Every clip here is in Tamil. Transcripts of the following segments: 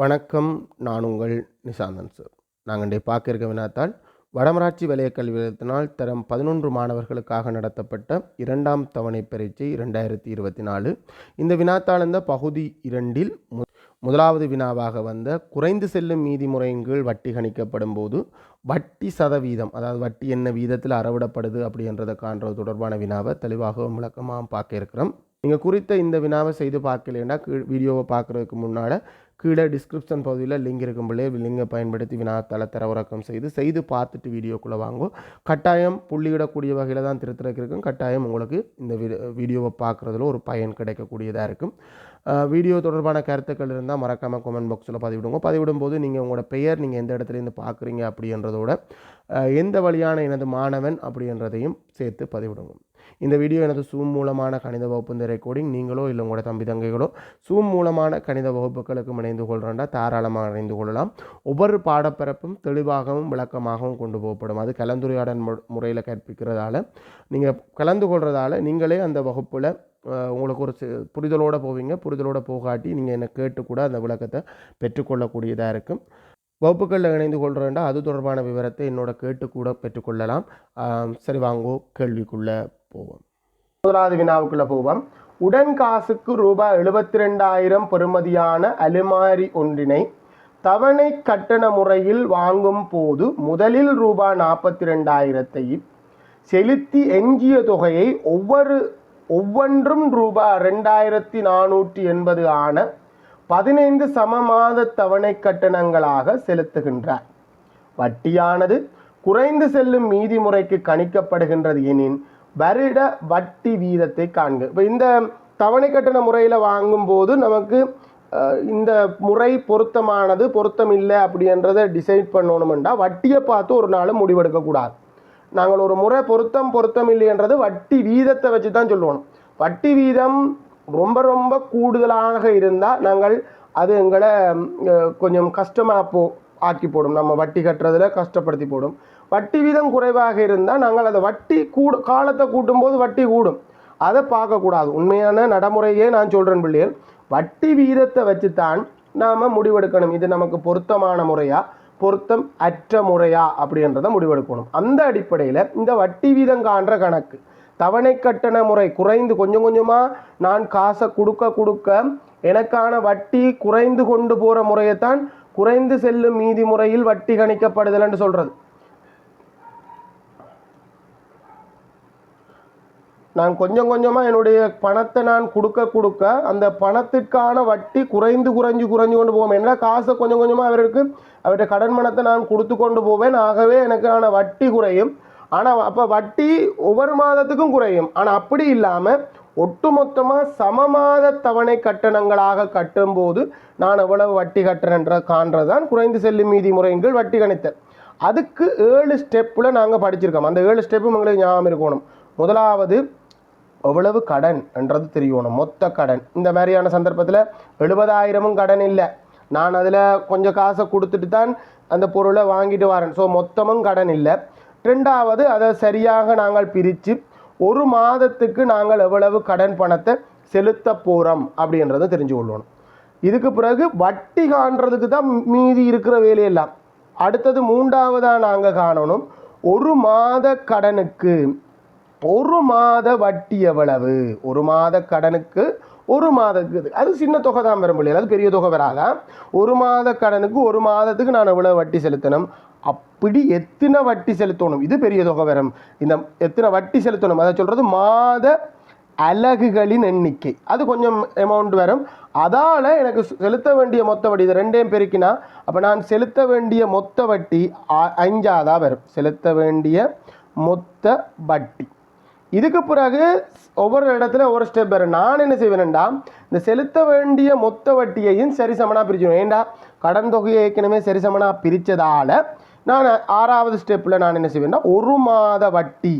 வணக்கம் நான் உங்கள் நிசாந்தன் சார். நாங்கள் இன்றைய பார்க்க இருக்க வினாத்தால் வடமராட்சி வலய கல்வி நிலையத்தினால் தரம் பதினொன்று மாணவர்களுக்காக நடத்தப்பட்ட இரண்டாம் தவணை பரீட்சை இரண்டாயிரத்தி இருபத்தி நாலு. இந்த வினாத்தாள் இந்த பகுதி இரண்டில் மு முதலாவது வினாவாக வந்த குறைந்து செல்லும் மீதி முறையின் கீழ் வட்டி கணிக்கப்படும் போது வட்டி சதவீதம் அதாவது வட்டி என்ன வீதத்தில் அறவிடப்படுது அப்படின்றத காண்றது தொடர்பான வினாவை தெளிவாகவும் விளக்கமாகவும் பார்க்க இருக்கிறோம். நீங்கள் குறித்த இந்த வினாவை செய்து பார்க்கலைன்னா கீழ் வீடியோவை பார்க்குறதுக்கு முன்னால் கீழே டிஸ்கிரிப்ஷன் பகுதியில் லிங்க் இருக்கும் பிள்ளை லிங்கை பயன்படுத்தி வினாத்தாள தரவிறக்கம் செய்து செய்து பார்த்துட்டு வீடியோக்குள்ளே வாங்கும் கட்டாயம் புள்ளியிடக்கூடிய வகையில் தான் திருத்தறக்கு இருக்கும். கட்டாயம் உங்களுக்கு இந்த வீடியோவை பார்க்குறதுல ஒரு பயன் கிடைக்கக்கூடியதாக இருக்கும். வீடியோ தொடர்பான கருத்துக்கள் இருந்தால் மறக்காமல் கமெண்ட் பாக்ஸில் பதிவிடுங்க. பதிவிடும் போது நீங்கள் உங்களோட பெயர் நீங்கள் எந்த இடத்துலேருந்து பார்க்குறீங்க அப்படின்றதோட எந்த வழியான எனது மாணவன் அப்படின்றதையும் சேர்த்து பதிவிடுங்க. இந்த வீடியோ எனது சூம் மூலமான கணித வகுப்பு இந்த ரெக்கார்டிங் நீங்களோ இல்லை உங்களோட தம்பி தங்கைகளோ சூம் மூலமான கணித வகுப்புகளுக்கும் இணைந்து கொள்கிறேன்டா தாராளமாக இணைந்து கொள்ளலாம். ஒவ்வொரு பாடப்பரப்பும் தெளிவாகவும் விளக்கமாகவும் கொண்டு போகப்படும். அது கலந்துரையாடல் மு முறையில் கற்பிக்கிறதால நீங்கள் கலந்து கொள்கிறதால நீங்களே அந்த வகுப்பில் உங்களுக்கு ஒரு புரிதலோடு போவீங்க. புரிதலோடு போகாட்டி நீங்கள் என்னை கேட்டு கூட அந்த விளக்கத்தை பெற்றுக்கொள்ளக்கூடியதாக இருக்கும். வகுப்புகளில் இணைந்து கொள்கிறேன்டா அது தொடர்பான விவரத்தை என்னோட கேட்டு கூட பெற்றுக்கொள்ளலாம் சரி வாங்கோ கேள்விக்குள்ளே போவோம். முதலாவது வினாவுக்குள்ளே போவோம். உடன் காசுக்கு ரூபாய் எழுபத்தி ரெண்டாயிரம் பெறுமதியான அலுமாரி ஒன்றினை தவணை கட்டண முறையில் வாங்கும் போது முதலில் ரூபாய் நாற்பத்தி ரெண்டாயிரத்தை செலுத்தி எஞ்சிய தொகையை ஒவ்வொரு ஒவ்வொன்றும் ரூபாய் ரெண்டாயிரத்தி நானூற்றி எண்பது ஆன பதினைந்து சமமாத தவணை கட்டணங்களாக செலுத்துகின்றார். வட்டியானது குறைந்து செல்லும் மீதி முறைக்கு கணிக்கப்படுகின்றது எனின் வருட வட்டி வீதத்தை காண்க. இப்போ இந்த தவணை கட்டண முறையில் வாங்கும்போது நமக்கு இந்த முறை பொருத்தமானது பொருத்தம் இல்லை அப்படின்றத டிசைட் பண்ணணுமெண்டா வட்டியை பார்த்து ஒரு நாள் முடிவெடுக்கக்கூடாது நாங்கள் ஒரு முறை பொருத்தம் பொருத்தம் இல்லைன்றது வட்டி வீதத்தை வச்சு தான் சொல்லுவோம் வட்டி வீதம் ரொம்ப ரொம்ப கூடுதலாக இருந்தால் நாங்கள் அது எங்களை கொஞ்சம் கஷ்டமாக போ ஆக்கி போடும். நம்ம வட்டி கட்டுறதுல கஷ்டப்படுத்தி போடும். வட்டி வீதம் குறைவாக இருந்தால் நாங்கள் அதை வட்டி கூட காலத்தை கூட்டும்போது வட்டி கூடும். அதை பார்க்கக்கூடாது. உண்மையான நடைமுறையே நான் சொல்கிறேன் பிள்ளைகள் வட்டி வீதத்தை வச்சு தான் நாம் முடிவெடுக்கணும். இது நமக்கு பொருத்தமான முறையா? பொருத்தம் அற்ற முறையா? அப்படின்றத முடிவெடுக்கணும். அந்த அடிப்படையில் இந்த வட்டி வீதம் காண்ற கணக்கு. தவணை கட்டண முறை குறைந்து கொஞ்சம் கொஞ்சமாக நான் காசை கொடுக்க கொடுக்க எனக்கான வட்டி குறைந்து கொண்டு போகிற முறையைத்தான் குறைந்து செல்லும் மீதி முறையில் வட்டி கணிக்கப்படுதல்னு சொல்கிறது நான் கொஞ்சம் கொஞ்சமாக என்னுடைய பணத்தை நான் கொடுக்க கொடுக்க அந்த பணத்திற்கான வட்டி குறைந்து குறைஞ்சு குறைஞ்சு கொண்டு போவேன் என்ன காசை கொஞ்சம் கொஞ்சமாக அவருக்கு அவருடைய கடன் பணத்தை நான் கொடுத்து கொண்டு போவேன். ஆகவே எனக்கான வட்டி குறையும். ஆனால் அப்போ வட்டி ஒவ்வொரு மாதத்துக்கும் குறையும். ஆனால் அப்படி இல்லாமல் ஒட்டுமொத்தமாக சமமாத தவணை கட்டணங்களாக கட்டும்போது நான் எவ்வளவு வட்டி கட்டுறேன்ற காண்றது தான் குறைந்து செல்லும் மீதி முறையின் கீழ் வட்டி கணித்தல். அதுக்கு ஏழு ஸ்டெப்பில் நாங்கள் படிச்சிருக்கோம். அந்த ஏழு ஸ்டெப்பும் எங்களுக்கு ஞாபகம் இருக்கணும். முதலாவது எவ்வளவு கடன் என்றது தெரியணும். மொத்த கடன். இந்த மாதிரியான சந்தர்ப்பத்தில் எழுபதாயிரமும் கடன் இல்லை. நான் அதில் கொஞ்சம் காசை கொடுத்துட்டு தான் அந்த பொருளை வாங்கிட்டு வரேன். ஸோ மொத்தமும் கடன் இல்லை. ரெண்டாவது அதை சரியாக நாங்கள் பிரித்து ஒரு மாதத்துக்கு நாங்கள் எவ்வளவு கடன் பணத்தை செலுத்த போகிறோம் அப்படின்றத தெரிஞ்சு கொள்ளணும். இதுக்கு பிறகு வட்டி காண்றதுக்கு தான் மீதி இருக்கிற வேலையெல்லாம். அடுத்தது மூன்றாவதாக நாங்கள் காணணும். ஒரு மாத கடனுக்கு ஒரு மாத வட்டி எவ்வளவு? ஒரு மாத கடனுக்கு ஒரு மாதத்துக்கு அது சின்ன தொகை தான் வரும் பிள்ளைகள் அது பெரிய தொகை வராதா? ஒரு மாத கடனுக்கு ஒரு மாதத்துக்கு நான் எவ்வளோ வட்டி செலுத்தணும்? அப்படி எத்தனை வட்டி செலுத்தணும்? இது பெரிய தொகை வரும். இந்த எத்தனை வட்டி செலுத்தணும்? அதை சொல்கிறது மாத அலகுகளின் எண்ணிக்கை. அது கொஞ்சம் அமௌண்ட் வரும். அதால் எனக்கு செலுத்த வேண்டிய மொத்த வட்டி இது ரெண்டையும் பெருக்கினா அப்போ நான் செலுத்த வேண்டிய மொத்த வட்டி அஞ்சாதான் வரும். செலுத்த வேண்டிய மொத்த வட்டி. இதுக்கு பிறகு ஒவ்வொரு இடத்துல ஒவ்வொரு ஸ்டெப் வேறு. நான் என்ன செய்வேன்டா இந்த செலுத்த வேண்டிய மொத்த வட்டியையும் சரிசமனாக பிரிச்சிடும் ஏண்டா? கடன் தொகையை ஏற்கனவே சரிசமனாக பிரித்ததால் நான் ஆறாவது ஸ்டெப்பில் நான் என்ன செய்வேன்னா ஒரு மாத வட்டி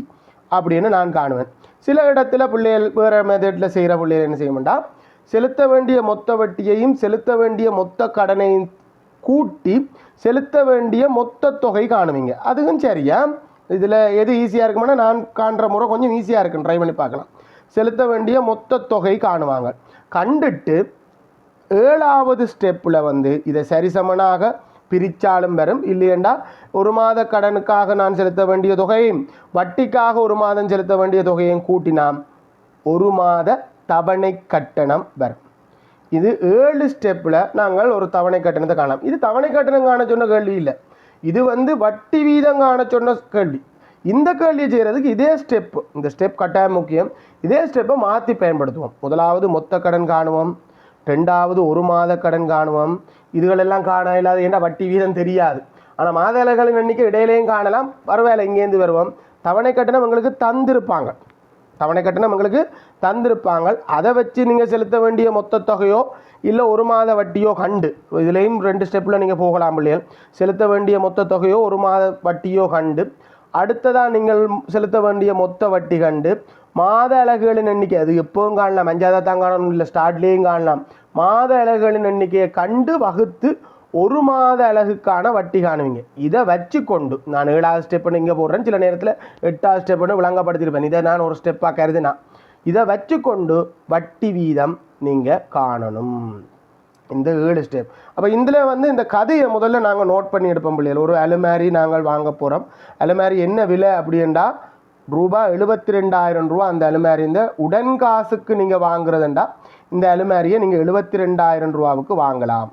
அப்படின்னு நான் காணுவேன். சில இடத்துல பிள்ளைகள் வேறு மெத்தடில் செய்கிற பிள்ளைகள் என்ன செய்யணும்டா செலுத்த வேண்டிய மொத்த வட்டியையும் செலுத்த வேண்டிய மொத்த கடனையும் கூட்டி செலுத்த வேண்டிய மொத்த தொகை காணுவீங்க. அதுவும் சரியா? இதில் எது ஈஸியாக இருக்கும்னா நான் காண்ற முறை கொஞ்சம் ஈஸியாக இருக்கும் ட்ரை பண்ணி பார்க்கலாம். செலுத்த வேண்டிய மொத்த தொகை காணுவாங்க. கண்டுட்டு ஏழாவது ஸ்டெப்பில் வந்து இதை சரிசமனாக பிரித்தாலும் வரும். இல்லையெண்டா ஒரு மாத கடனுக்காக நான் செலுத்த வேண்டிய தொகையும் வட்டிக்காக ஒரு மாதம் செலுத்த வேண்டிய தொகையும் கூட்டினாம் ஒரு மாத தவணை கட்டணம் வரும். இது ஏழு ஸ்டெப்பில் நாங்கள் ஒரு தவணை கட்டணத்தை காணலாம். இது தவணை கட்டணம் காண சொன்ன கேள்வி இல்லை. இது வந்து வட்டி வீதம் காண சொன்ன கேள்வி. இந்த கேள்வியை செய்கிறதுக்கு இதே ஸ்டெப் இந்த ஸ்டெப் கட்டாயம் முக்கியம். இதே ஸ்டெப்பை மாற்றி பயன்படுத்துவோம். முதலாவது மொத்த கடன் காணுவோம். ரெண்டாவது ஒரு மாத கடன் காணுவோம். இதுகளெல்லாம் காண இல்லாத ஏன்னா வட்டி வீதம் தெரியாது. ஆனால் மாதங்களின் எண்ணிக்கை இடையிலையும் காணலாம். பரவாயில்ல இங்கேருந்து வருவோம். தவணை கட்டணம் எங்களுக்கு தந்திருப்பாங்க. தவணை கட்டணம் உங்களுக்கு தந்திருப்பாங்க. அதை வச்சு நீங்கள் செலுத்த வேண்டிய மொத்த தொகையோ இல்லை ஒரு மாத வட்டியோ கண்டு. இதுலேயும் ரெண்டு ஸ்டெப்பில் நீங்கள் போகலாம் பிள்ளைகள் செலுத்த வேண்டிய மொத்த தொகையோ ஒரு மாத வட்டியோ கண்டு. அடுத்ததாக நீங்கள் செலுத்த வேண்டிய மொத்த வட்டி கண்டு. மாத அலகுகளின் எண்ணிக்கை அது எப்பவும் காணலாம். அஞ்சாவது தான் காணணும் இல்லை ஸ்டார்ட்லேயும் காணலாம். மாத அலகுகளின் எண்ணிக்கையை கண்டு வகுத்து ஒரு மாத அழகுக்கான வட்டி காணுவீங்க. இதை வச்சு கொண்டு நான் ஏழாவது ஸ்டெப்புன்னு இங்கே போடுறேன். சில நேரத்தில் எட்டாவது ஸ்டெப்புன்னு விளங்கப்படுத்திருப்பேன் இதை நான் ஒரு ஸ்டெப்பாக கருதுனா. இதை வச்சு கொண்டு வட்டி வீதம் நீங்கள் காணணும். இந்த ஏழு ஸ்டெப் அப்போ இதில் வந்து இந்த கதையை முதல்ல நாங்கள் நோட் பண்ணி எடுப்போம் பிள்ளைகள். ஒரு அலுமாரி நாங்கள் வாங்க போகிறோம் அலுமாரி என்ன விலை அப்படின்டா ரூபா எழுபத்தி ரெண்டாயிரம் ரூபா அந்த அலுமாரி. இந்த உடன் காசுக்கு நீங்கள் வாங்குறதுண்டா. இந்த அலுமாரியை நீங்கள் எழுபத்தி ரெண்டாயிரம் ரூபாவுக்கு வாங்கலாம்.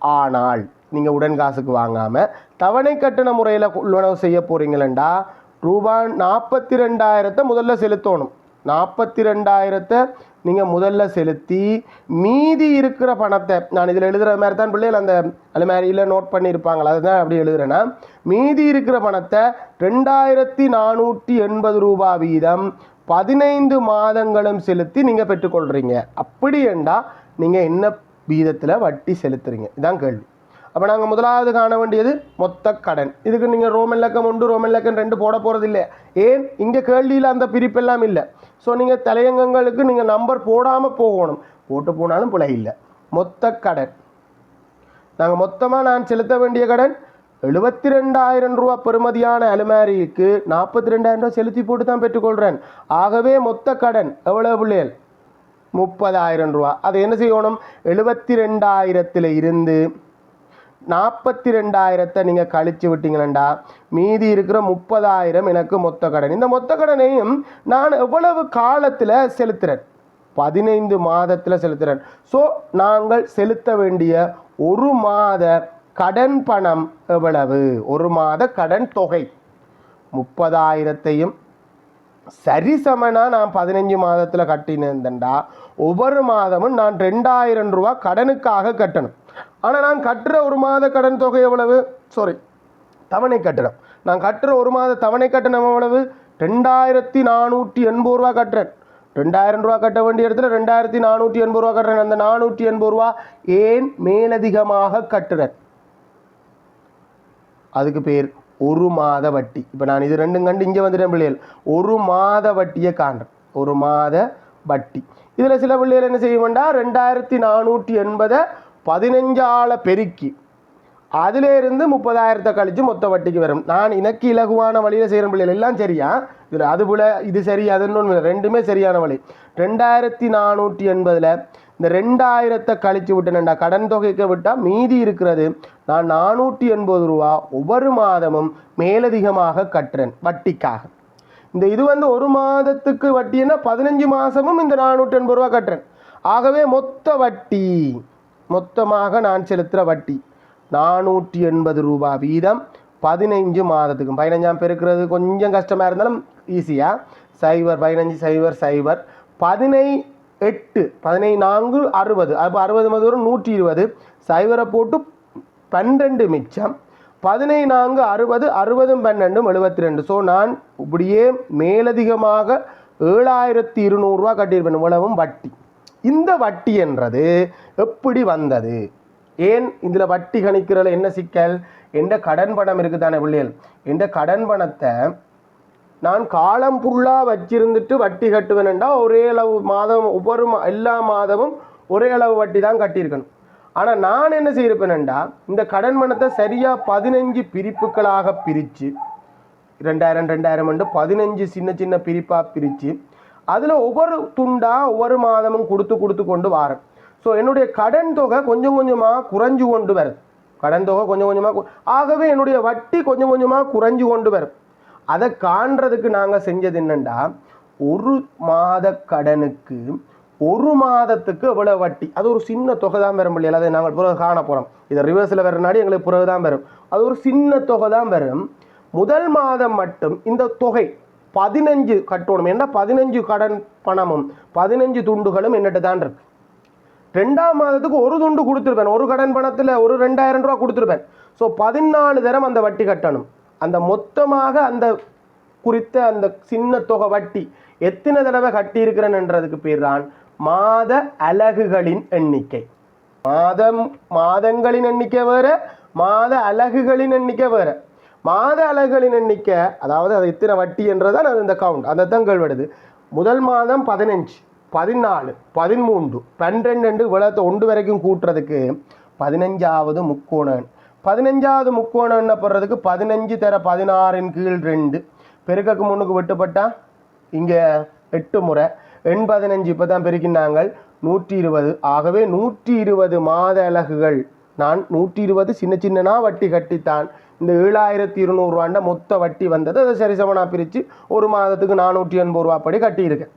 ஆனால் நீங்கள் உடன் காசுக்கு வாங்காமல் தவணை கட்டண முறையில் கொள்வனவு செய்ய போகிறீங்களா ரூபாய் நாற்பத்தி ரெண்டாயிரத்தை முதல்ல செலுத்தணும். நாற்பத்தி ரெண்டாயிரத்தை நீங்கள் முதல்ல செலுத்தி மீதி இருக்கிற பணத்தை நான் இதில் எழுதுகிற மாதிரி தான் பிள்ளைகள் அந்த அலுமாரியில் நோட் பண்ணியிருப்பாங்களா அதுதான் அப்படி எழுதுகிறேன்னா மீதி இருக்கிற பணத்தை ரெண்டாயிரத்தி நானூற்றி எண்பது ரூபா வீதம் பதினைந்து மாதங்களும் செலுத்தி நீங்கள் பெற்றுக்கொள்கிறீங்க அப்படி என்றால் நீங்கள் என்ன வீதத்தில் வட்டி செலுத்துறீங்க. இதான் கேள்வி. அப்போ நாங்கள் முதலாவது காண வேண்டியது மொத்த கடன். இதுக்கு நீங்கள் ரோமன் லக்கம் ஒன்று ரோமன் லக்கம் ரெண்டு போட போகிறது இல்லை ஏன்? இங்கே கேள்வியில் அந்த பிரிப்பெல்லாம் இல்லை. ஸோ நீங்கள் தலையங்கங்களுக்கு நீங்கள் நம்பர் போடாமல் போகணும். போட்டு போனாலும் பிழை இல்லை. மொத்த கடன். நாங்கள் மொத்தமாக நான் செலுத்த வேண்டிய கடன் எழுபத்தி ரெண்டாயிரம் ரூபா பெறுமதியான அலுமாரிக்கு நாற்பத்தி ரெண்டாயிரம் ரூபா செலுத்தி போட்டு தான் பெற்றுக்கொள்கிறேன் ஆகவே மொத்த கடன் எவ்வளோ பிள்ளைகள்? முப்பதாயிரம் ரூபா. அதை என்ன செய்யணும்? எழுபத்தி ரெண்டாயிரத்தில் இருந்து நாற்பத்தி ரெண்டாயிரத்தை நீங்கள் கழித்து விட்டீங்களா மீதி இருக்கிற முப்பதாயிரம் எனக்கு மொத்த கடன். இந்த மொத்த கடனையும் நான் எவ்வளவு காலத்தில் செலுத்துகிறேன் பதினைந்து மாதத்தில் செலுத்துகிறேன் ஸோ நாங்கள் செலுத்த வேண்டிய ஒரு மாத கடன் பணம் எவ்வளவு? ஒரு மாத கடன் தொகை. முப்பதாயிரத்தையும் சரிசமனாக நான் பதினஞ்சு மாதத்தில் கட்டினேன்டா. ஒவ்வொரு மாதமும் நான் ரெண்டாயிரம் ரூபா கடனுக்காக கட்டணும். ஆனால் நான் கட்டுற ஒரு மாத கடன் தொகை எவ்வளவு? சாரி தவணை கட்டணம். நான் கட்டுற ஒரு மாத தவணை கட்டணம் எவ்வளவு? ரெண்டாயிரத்தி நானூற்றி எண்பது ரூபா கட்டுறேன். ரெண்டாயிரம் ரூபா கட்ட வேண்டிய இடத்துல ரெண்டாயிரத்தி நானூற்றி எண்பது ரூபா கட்டுறேன். அந்த நானூற்றி எண்பது ரூபா ஏன் மேலதிகமாக கட்டுறேன்? அதுக்கு பேர் ஒரு மாத வட்டி. இப்போ நான் இது ரெண்டும் கண்டு இங்கே வந்துட்டேன் பிள்ளைகள். ஒரு மாத வட்டியை காண்றேன். ஒரு மாத வட்டி. இதில் சில பிள்ளைகள் என்ன செய்ய வேண்டாம் ரெண்டாயிரத்தி நானூற்றி எண்பதை பதினஞ்சால பெருக்கி. அதிலேருந்து முப்பதாயிரத்தை கழித்து மொத்த வட்டிக்கு வரும். நான் எனக்கு இலகுவான வழியில் செய்கிற பிள்ளைகள் எல்லாம் சரியா? இதில் அது போல் இது சரி அதுன்னு ஒன்று இல்லை. ரெண்டுமே சரியான வழி. ரெண்டாயிரத்தி நானூற்றி எண்பதில் இந்த ரெண்டாயிரத்தை கழித்து விட்டேன்டா கடன் தொகைக்கு விட்டால் மீதி இருக்கிறது நான் நானூற்றி எண்பது ரூபா ஒவ்வொரு மாதமும் மேலதிகமாக கட்டுறேன் வட்டிக்காக. இந்த இது வந்து ஒரு மாதத்துக்கு வட்டின்னா பதினஞ்சு மாதமும் இந்த நானூற்றி எண்பது ரூபா கட்டுறேன். ஆகவே மொத்த வட்டி மொத்தமாக நான் செலுத்துகிற வட்டி நானூற்றி எண்பது ரூபா வீதம் பதினைஞ்சு மாதத்துக்கும். பதினஞ்சாம் பெருக்கிறது கொஞ்சம் கஷ்டமாக இருந்தாலும் ஈஸியாக சைபர் பதினஞ்சு சைபர் சைபர். பதினை எட்டு பதினை நான்கு அறுபது. அப்போ அறுபது மது நூற்றி இருபது. சைபரை போட்டு பன்னெண்டு மிச்சம். பதினை நான்கு அறுபது அறுபதும் பன்னெண்டும் எழுபத்தி ரெண்டு ஸோ நான் இப்படியே மேலதிகமாக ஏழாயிரத்தி இருநூறுவா கட்டியிருப்பேன் இவ்வளவும் வட்டி. இந்த வட்டி என்றது எப்படி வந்தது? ஏன் இதில் வட்டி கணிக்கிறதுல என்ன சிக்கல்? எந்த கடன் பணம் இருக்குது தானே பிள்ளைகள்? எந்த கடன் பணத்தை நான் காலம் ஃபுல்லாக வச்சிருந்துட்டு வட்டி கட்டுவேன்டா ஒரே அளவு மாதம் ஒவ்வொரு மா எல்லா மாதமும் ஒரே அளவு வட்டி தான் கட்டியிருக்கணும். ஆனால் நான் என்ன செய்யிருப்பேனண்டா இந்த கடன் பணத்தை சரியாக பதினஞ்சு பிரிப்புகளாக பிரித்து ரெண்டாயிரம் ரெண்டாயிரம் ரெண்டு பதினஞ்சு சின்ன சின்ன பிரிப்பாக பிரித்து அதில் ஒவ்வொரு துண்டாக ஒவ்வொரு மாதமும் கொடுத்து கொடுத்து கொண்டு வாரேன். ஸோ என்னுடைய கடன் தொகை கொஞ்சம் கொஞ்சமாக குறைஞ்சு கொண்டு வரும். கடன் தொகை கொஞ்சம் கொஞ்சமாக ஆகவே என்னுடைய வட்டி கொஞ்சம் கொஞ்சமாக குறைஞ்சு கொண்டு வரும். அதை காண்றதுக்கு நாங்கள் செஞ்சது என்னென்னா ஒரு மாத கடனுக்கு ஒரு மாதத்துக்கு எவ்வளோ வட்டி? அது ஒரு சின்ன தொகை தான் வரும் இல்லையா அதை நாங்கள் பிறகு காண போகிறோம் இதை ரிவர்ஸில் வரனாடி எங்களுக்கு பிறகு தான் வரும் அது ஒரு சின்ன தொகை தான் வரும் முதல் மாதம் மட்டும் இந்த தொகை பதினஞ்சு கட்டணும். என்ன? பதினஞ்சு கடன் பணமும் பதினஞ்சு துண்டுகளும் என்னட்டு தான் இருக்கு. ரெண்டாம் மாதத்துக்கு ஒரு துண்டு கொடுத்துருப்பேன். ஒரு கடன் பணத்தில் ஒரு ரெண்டாயிரம் ரூபா கொடுத்துருப்பேன். ஸோ பதினாலு தரம் அந்த வட்டி கட்டணும். அந்த மொத்தமாக அந்த குறித்த அந்த சின்ன தொகை வட்டி எத்தனை தடவை கட்டியிருக்கிறேன்ன்றதுக்கு பேர் தான் மாத அலகுகளின் எண்ணிக்கை. மாதம் மாதங்களின் எண்ணிக்கை வேற மாத அலகுகளின் எண்ணிக்கை வேற. மாத அலகுகளின் எண்ணிக்கை அதாவது அது இத்தனை வட்டி என்றதான் அது இந்த கவுண்ட் அந்த தான் கேள்விடுது முதல் மாதம் பதினஞ்சு பதினாலு பதிமூன்று பன்னிரெண்டு விளத்தை ஒன்று வரைக்கும் கூட்டுறதுக்கு பதினஞ்சாவது முக்கோணன் பதினஞ்சாவது முக்கோணம் என்ன போடுறதுக்கு பதினஞ்சு தர பதினாறின் கீழ் ரெண்டு. பெருக்கக்கு முன்னுக்கு வெட்டுப்பட்டால் இங்கே எட்டு முறை. எண் பதினஞ்சு இப்போ தான் பெருக்கினாங்க நூற்றி இருபது ஆகவே நூற்றி இருபது மாத அலகுகள். நான் நூற்றி இருபது சின்ன சின்னனா வட்டி கட்டித்தான். இந்த ஏழாயிரத்தி இருநூறுவாண்ட மொத்த வட்டி வந்தது. அதை சரிசமனாக பிரித்து ஒரு மாதத்துக்கு நானூற்றி எண்பது ரூபா அப்படி கட்டியிருக்கேன்.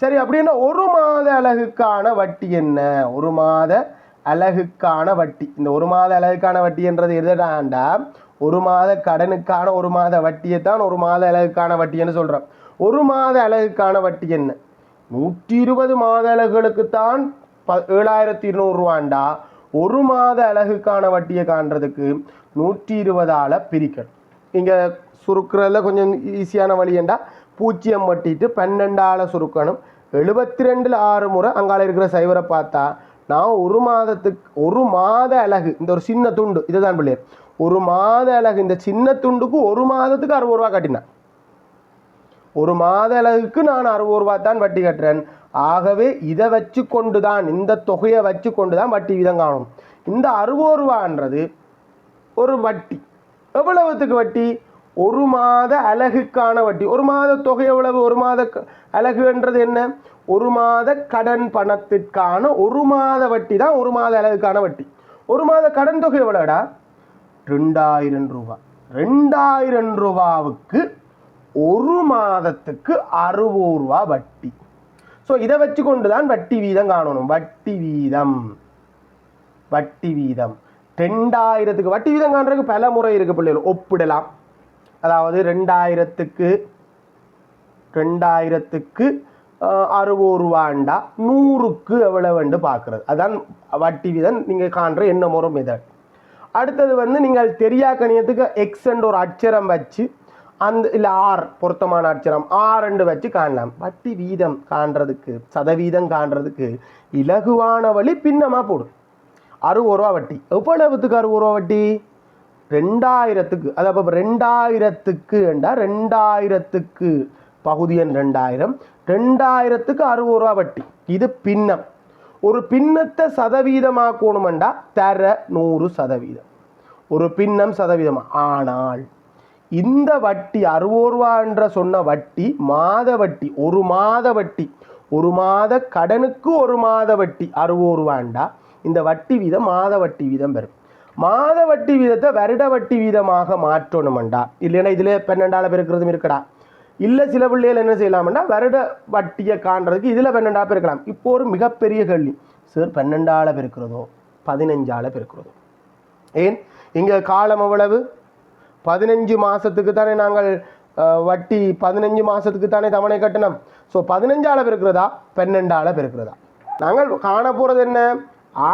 சரி அப்படின்னா ஒரு மாத அலகுக்கான வட்டி என்ன? ஒரு மாத அலகுக்கான வட்டி. இந்த ஒரு மாத அலகுக்கான வட்டின்றது எதுடாண்டா ஒரு மாத கடனுக்கான ஒரு மாத வட்டியை தான் ஒரு மாத அலகுக்கான வட்டின்னு சொல்கிறோம் ஒரு மாத அலகுக்கான வட்டி என்ன? நூற்றி இருபது மாத அலகுகளுக்கு தான் ப ஏழாயிரத்தி இருநூறுவாண்டா ஒரு மாத அலகுக்கான வட்டியை காண்றதுக்கு நூற்றி இருபதால் பிரிக்கணும். இங்கே சுருக்கிறதுல கொஞ்சம் ஈஸியான வழியண்டா பூஜ்ஜியம் வட்டிட்டு பன்னெண்டால் சுருக்கணும். எழுபத்தி ரெண்டில் ஆறு முறை அங்கால இருக்கிற சைவரை பார்த்தா நான் ஒரு மாதத்துக்கு ஒரு மாத அலகு இந்த ஒரு சின்ன துண்டு இதுதான் பிள்ளையர் ஒரு மாத அலகு இந்த சின்ன துண்டுக்கு ஒரு மாதத்துக்கு அறுபது ரூபா கட்டினேன். ஒரு மாத அளவுக்கு நான் அறுபது ரூபா தான் வட்டி கட்டுறேன். ஆகவே இதை வச்சு கொண்டு தான் இந்த தொகையை வச்சு கொண்டு தான் வட்டி வீதம் காணும். இந்த அறுபது ரூபான்றது ஒரு வட்டி. எவ்வளவுத்துக்கு வட்டி? ஒரு மாத அலகுக்கான வட்டி. ஒரு மாத தொகை எவ்வளவு? ஒரு மாத க- அலகுன்றது என்ன? ஒரு மாத கடன் பணத்திற்கான ஒரு மாத வட்டி தான் ஒரு மாத அலகுக்கான வட்டி. ஒரு மாத கடன் தொகை எவ்வளோடா ரெண்டாயிரம் ரூபா ரெண்டாயிரம் ரூபாவுக்கு ஒரு மாதத்துக்கு அறுபது ரூபா வட்டி. ஸோ இதை வச்சு கொண்டு தான் வட்டி வீதம் காணணும். வட்டி வீதம். வட்டி வீதம். ரெண்டாயிரத்துக்கு வட்டி வீதம் காண்றதுக்கு பல முறை இருக்கு பிள்ளைகள். ஒப்பிடலாம். அதாவது ரெண்டாயிரத்துக்கு ரெண்டாயிரத்துக்கு அறுபது ரூபாண்டா நூறுக்கு எவ்வளவுண்டு பார்க்குறது. அதான் வட்டி வீதம் நீங்கள் காண்ற என்ன முறை மெதட் அடுத்தது வந்து நீங்கள் தெரியா கணியத்துக்கு எக்ஸ் ஒரு அச்சரம் வச்சு அந்த இல்லை ஆர் பொருத்தமான அட்சரம். ஆர் ரெண்டு வச்சு காணலாம். வட்டி வீதம் காண்றதுக்கு சதவீதம் காண்றதுக்கு இலகுவான வழி பின்னமாக போடும் அறுபது ரூபா வட்டி. எவ்வளவுத்துக்கு அறுபது ரூபா வட்டி? ரெண்டாயிரத்துக்கு. அது அப்போ ரெண்டாயிரத்துக்கு என்றால் ரெண்டாயிரத்துக்கு பகுதி எண் ரெண்டாயிரம். ரெண்டாயிரத்துக்கு அறுபது ரூபா வட்டி. இது பின்னம். ஒரு பின்னத்தை சதவீதமாக்கணுமெண்டா தர நூறு சதவீதம். ஒரு பின்னம் சதவீதம்? ஆனால் இந்த வட்டி அறுபது சொன்ன வட்டி மாத வட்டி ஒரு மாத வட்டி ஒரு மாத கடனுக்கு ஒரு மாத வட்டி அறுபது ரூபாண்டா இந்த வட்டி வீதம் மாத வட்டி வீதம் பெறும் மாத வட்டி வீதத்தை வருட வட்டி வீதமாக மாற்றணுமெண்டா. இல்லைன்னா இதில் பன்னெண்டால பெருக்கிறதும் இருக்கடா. இல்லை சில பிள்ளைகள் என்ன செய்யலாம்னா வருட வட்டியை காண்றதுக்கு இதில் பன்னெண்டாக பெருக்கலாம். இப்போ ஒரு மிகப்பெரிய கேள்வி. சார் பன்னெண்டால பெருக்கிறதோ பதினஞ்சால பெருக்கிறதோ? ஏன்? இங்கே காலம் எவ்வளவு? பதினஞ்சு மாதத்துக்கு தானே நாங்கள் வட்டி பதினஞ்சு மாதத்துக்கு தானே தவணை கட்டணம். ஸோ பதினஞ்சால பெருக்கிறதா பன்னெண்டால பெருக்கிறதா நாங்கள் காண போகிறது என்ன?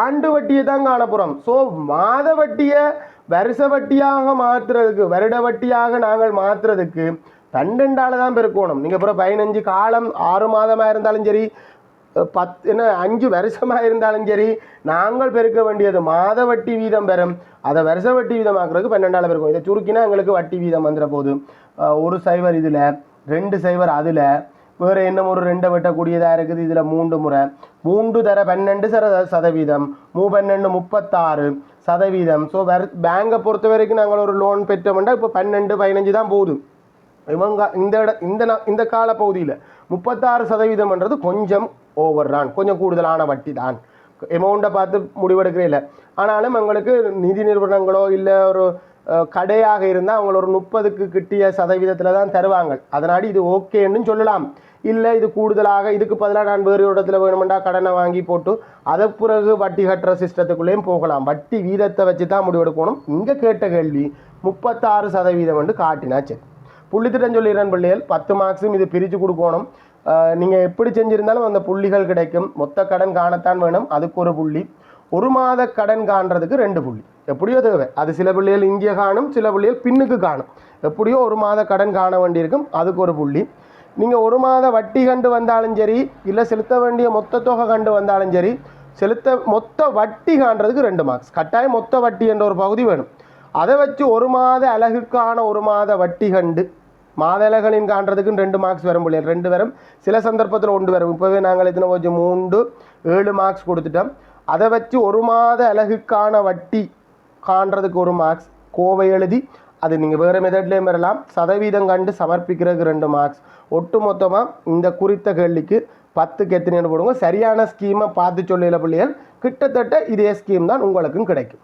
ஆண்டு வட்டியை தான் காண போகிறோம் ஸோ மாத வட்டியை வருஷ வட்டியாக மாற்றுறதுக்கு வருட வட்டியாக நாங்கள் மாற்றுறதுக்கு பன்னெண்டால தான் பெருக்கணும். நீங்கள் அப்புறம் பதினஞ்சு காலம் ஆறு மாதமாக இருந்தாலும் சரி பத்து என்ன அஞ்சு வருஷமாக இருந்தாலும் சரி நாங்கள் பெருக்க வேண்டியது மாத வட்டி வீதம் பெறும். அதை வருஷ வட்டி வீதமாக்குறதுக்கு பன்னெண்டால பெருக்கும். இதை சுருக்கினா எங்களுக்கு வட்டி வீதம் வந்துட போது. ஒரு சைவர் இதில் ரெண்டு சைவர் அதில் வேறு என்ன ஒரு ரெண்டை வெட்டக்கூடியதாக இருக்குது இதில் மூன்று முறை. மூன்று தர பன்னெண்டு சர சதவீதம். மூ பன்னெண்டு முப்பத்தாறு சதவீதம். ஸோ வேறு பேங்கை பொறுத்த வரைக்கும் நாங்கள் ஒரு லோன் பெற்றோம்னா இப்போ பன்னெண்டு பதினஞ்சு தான் போகுது. இவங்க இந்த இட இந்த இந்த கால பகுதியில் முப்பத்தாறு சதவீதம்ன்றது கொஞ்சம் ஓவர் தான் கொஞ்சம் கூடுதலான வட்டி தான் எமௌண்ட்டை பார்த்து முடிவெடுக்கிறே இல்லை. ஆனாலும் எங்களுக்கு நிதி நிறுவனங்களோ இல்லை ஒரு கடையாக இருந்தால் அவங்கள ஒரு முப்பதுக்கு கிட்டிய சதவீதத்தில் தான் தருவாங்க. அதனாடி இது ஓகேன்னு சொல்லலாம். இல்லை இது கூடுதலாக இதுக்கு பதிலாக நான் வேறு இடத்துல வேணுமெண்டா கடனை வாங்கி போட்டு அதை பிறகு வட்டி கட்டுற சிஸ்டத்துக்குள்ளேயும் போகலாம். வட்டி வீதத்தை வச்சு தான் முடிவெடுக்கணும். இங்கே கேட்ட கேள்வி முப்பத்தாறு சதவீதம் வந்து காட்டினா சரி புள்ளித்திட்டம் சொல்லிடுறேன் பிள்ளைகள். பத்து மார்க்ஸும் இது பிரித்து கொடுக்கணும். நீங்கள் எப்படி செஞ்சுருந்தாலும் அந்த புள்ளிகள் கிடைக்கும். மொத்த கடன் காணத்தான் வேணும். அதுக்கு ஒரு புள்ளி. ஒரு மாத கடன் காண்றதுக்கு ரெண்டு புள்ளி. எப்படியோ தேவை. அது சில பிள்ளைகள் இங்கே காணும் சில பிள்ளைகள் பின்னுக்கு காணும். எப்படியோ ஒரு மாத கடன் காண வேண்டியிருக்கும். அதுக்கு ஒரு புள்ளி. நீங்கள் ஒரு மாத வட்டி கண்டு வந்தாலும் சரி இல்லை செலுத்த வேண்டிய மொத்த தொகை கண்டு வந்தாலும் சரி செலுத்த மொத்த வட்டி காண்றதுக்கு ரெண்டு மார்க்ஸ் கட்டாயம் மொத்த வட்டி என்ற ஒரு பகுதி வேணும். அதை வச்சு ஒரு மாத அழகுக்கான ஒரு மாத வட்டி கண்டு மாத அலகுகளின் காண்றதுக்கு ரெண்டு மார்க்ஸ் வரும் பிள்ளைகள் ரெண்டு வரும். சில சந்தர்ப்பத்தில் ஒன்று வரும். இப்போவே நாங்கள் எத்தனை கொஞ்சம் மூன்று ஏழு மார்க்ஸ் கொடுத்துட்டோம். அதை வச்சு ஒரு மாத அழகுக்கான வட்டி காண்றதுக்கு ஒரு மார்க்ஸ் கோவை எழுதி அது நீங்கள் வேறு மெத்தட்லேயும் வரலாம் சதவீதம் கண்டு சமர்ப்பிக்கிறதுக்கு ரெண்டு மார்க்ஸ் ஒட்டு மொத்தமாக இந்த குறித்த கேள்விக்கு பத்துக்கு எத்தனைன்னு போடுங்க. சரியான ஸ்கீமை பார்த்து சொல்லல பிள்ளைகள் கிட்டத்தட்ட இதே ஸ்கீம் தான் உங்களுக்கும் கிடைக்கும்.